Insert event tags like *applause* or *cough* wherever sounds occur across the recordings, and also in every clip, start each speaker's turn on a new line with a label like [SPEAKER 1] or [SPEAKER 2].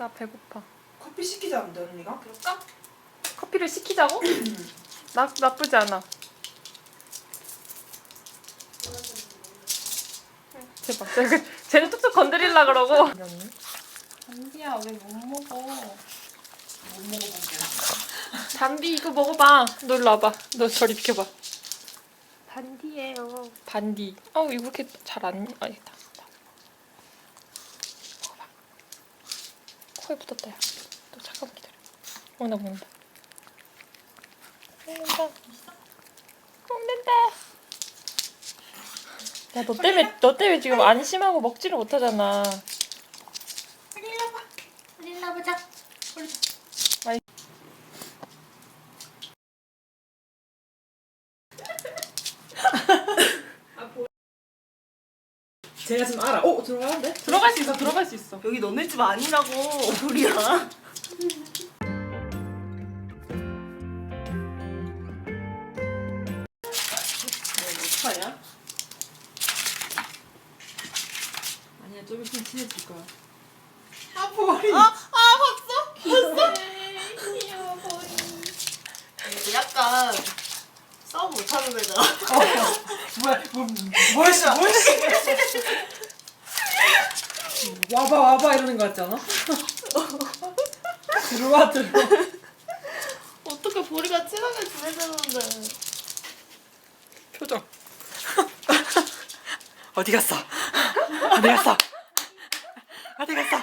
[SPEAKER 1] 나 배고파.
[SPEAKER 2] 커피 시키자는데 언니가? 그럴까?
[SPEAKER 1] 커피를 시키자고? *clears throat* 나 나쁘지 않아. 제발. 쟤- 쟤는 툭툭 건드리려 그러고.
[SPEAKER 2] 단디야 왜 못 먹어? 못 먹어볼게.
[SPEAKER 1] 단디 이거 먹어봐. 너 일로 와봐. 너 저리 비켜봐. 반디예요. 반디. 어 이거 이렇게 잘 안. 아니 다. 다. 먹어봐. 코에 붙었다 야. 너 잠깐만 기다려. 어나 먹는다. 먹는다. 먹는다. 야 너 때문에 너 때문에 지금 안심하고 먹지를 못하잖아.
[SPEAKER 2] 일로 보자. 제가 지금 알아. 어 들어가는데?
[SPEAKER 1] 들어갈 수 있어. 들어갈 수 있어.
[SPEAKER 2] 여기 너네 집 아니라고 *laughs* 우리야. 어떡하냐?
[SPEAKER 3] 아니야 좀 있으면 친해질 거야.
[SPEAKER 2] 아 머리. 아, 아 봤어? 봤어?
[SPEAKER 1] 귀여워 보이.
[SPEAKER 2] 이거 약간 싸움 못하는 애잖아.
[SPEAKER 3] 뭐야 뭐 뭐였어 뭐였어. 와봐 와봐 이러는 거 같지 않아? *laughs* 들어와 들어와.
[SPEAKER 2] 어떻게 보리가 친하게 지내자는데.
[SPEAKER 3] 표정. 어디 갔어? 어디 갔어? 어디 갔어?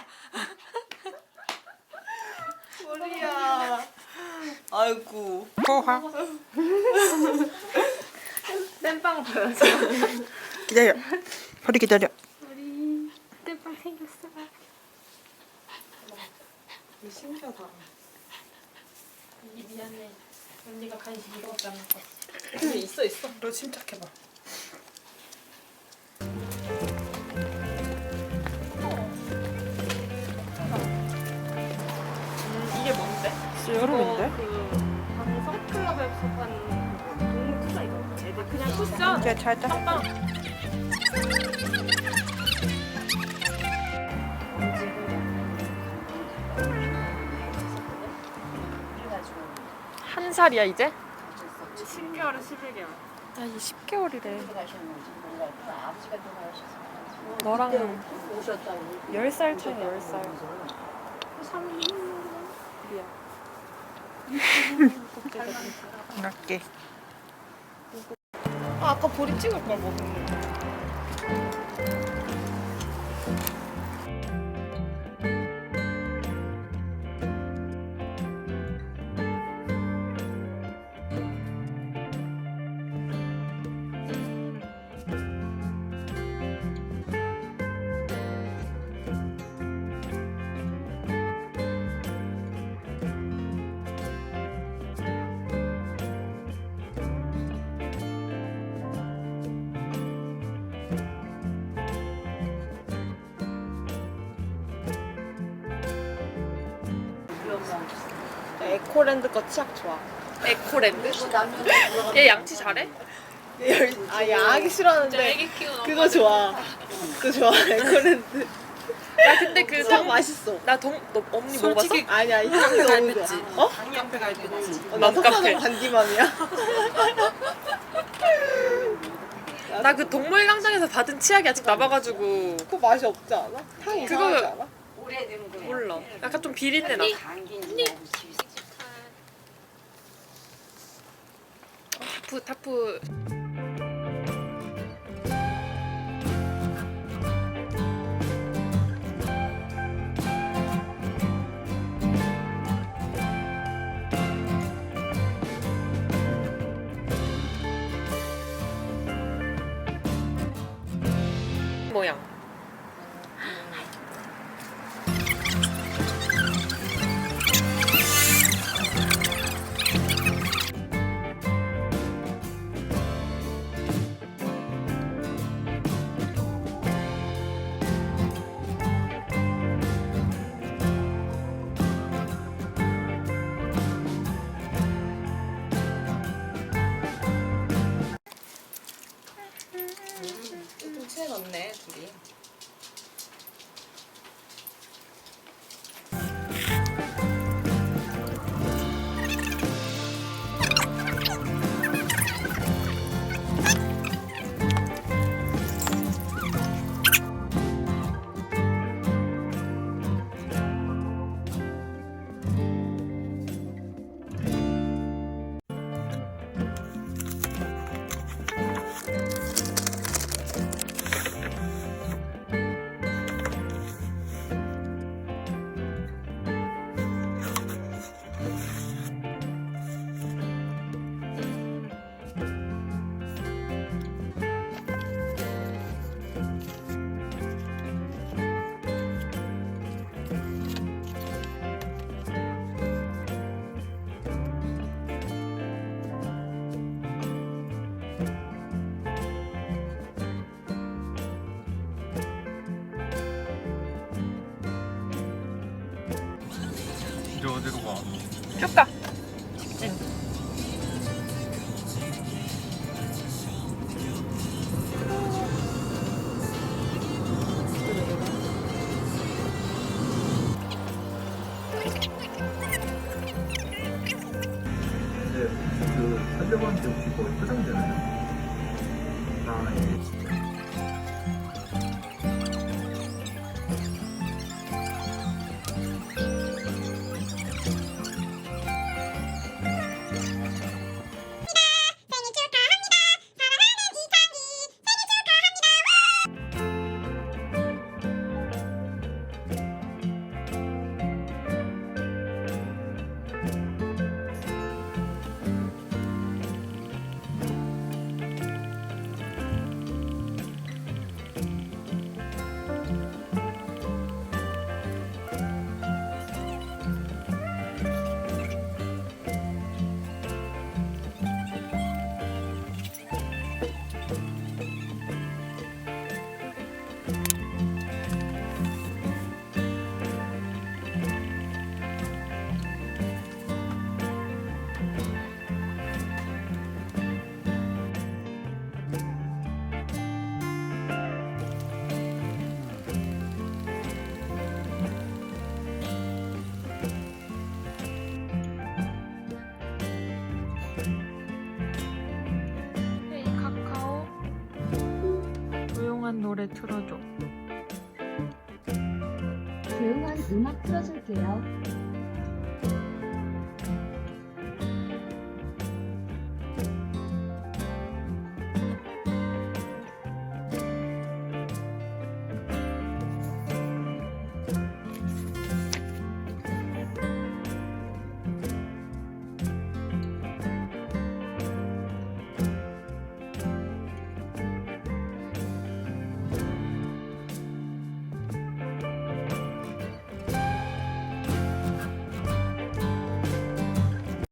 [SPEAKER 2] 보리야. 아이고.
[SPEAKER 3] 호화. *laughs*
[SPEAKER 1] 땜빵 보여줘. *laughs*
[SPEAKER 3] 기다려. 허리 기다려.
[SPEAKER 1] 우리 땜빵 생겼어.
[SPEAKER 2] 신기하다.
[SPEAKER 1] 언니 미안해. 언니가 간식 이거밖에 안 먹었어.
[SPEAKER 2] 있어 있어.
[SPEAKER 3] 너 침착해봐.
[SPEAKER 1] 쿠션.
[SPEAKER 3] 이제 잘.
[SPEAKER 1] 빵빵. 한 살이야 이제? 10개월에 11개월. 아, 이 10개월이래. 너랑 10살 차이 10살.
[SPEAKER 3] 이렇게.
[SPEAKER 2] 아, 아까 보리 찍을 걸 먹었는데. 에코랜드 거 치약 좋아.
[SPEAKER 1] 에코랜드? 얘 양치 잘해?
[SPEAKER 2] 아, 야하기 싫어하는데
[SPEAKER 1] 애기 키우는
[SPEAKER 2] 그거 좋아. 그거 좋아. 에코랜드.
[SPEAKER 1] 나 근데 그
[SPEAKER 2] 치약
[SPEAKER 1] 동,
[SPEAKER 2] 맛있어.
[SPEAKER 1] 나동, 너 언니 먹어봤어?
[SPEAKER 2] 아니야, 이 향이 너무 좋아. 어?
[SPEAKER 3] 깡패 갈 때지.
[SPEAKER 2] 어, 나
[SPEAKER 1] 맘카페.
[SPEAKER 2] 석사는 반디만이야.
[SPEAKER 1] 나 그 동물광장에서 받은 치약이 아직 남아가지고
[SPEAKER 2] 그거 맛이 없지 않아? 향이
[SPEAKER 1] 그거-
[SPEAKER 2] 이상하지 않아?
[SPEAKER 1] 몰라. 약간 좀 비린내 나. 타프 타프. 쭉 가. 직진.
[SPEAKER 4] 이제 그 살려고 하는데 혹시 거기 포장되나요? 아 예.
[SPEAKER 1] 노래 틀어줘.
[SPEAKER 5] 조용한 음악 틀어줄게요.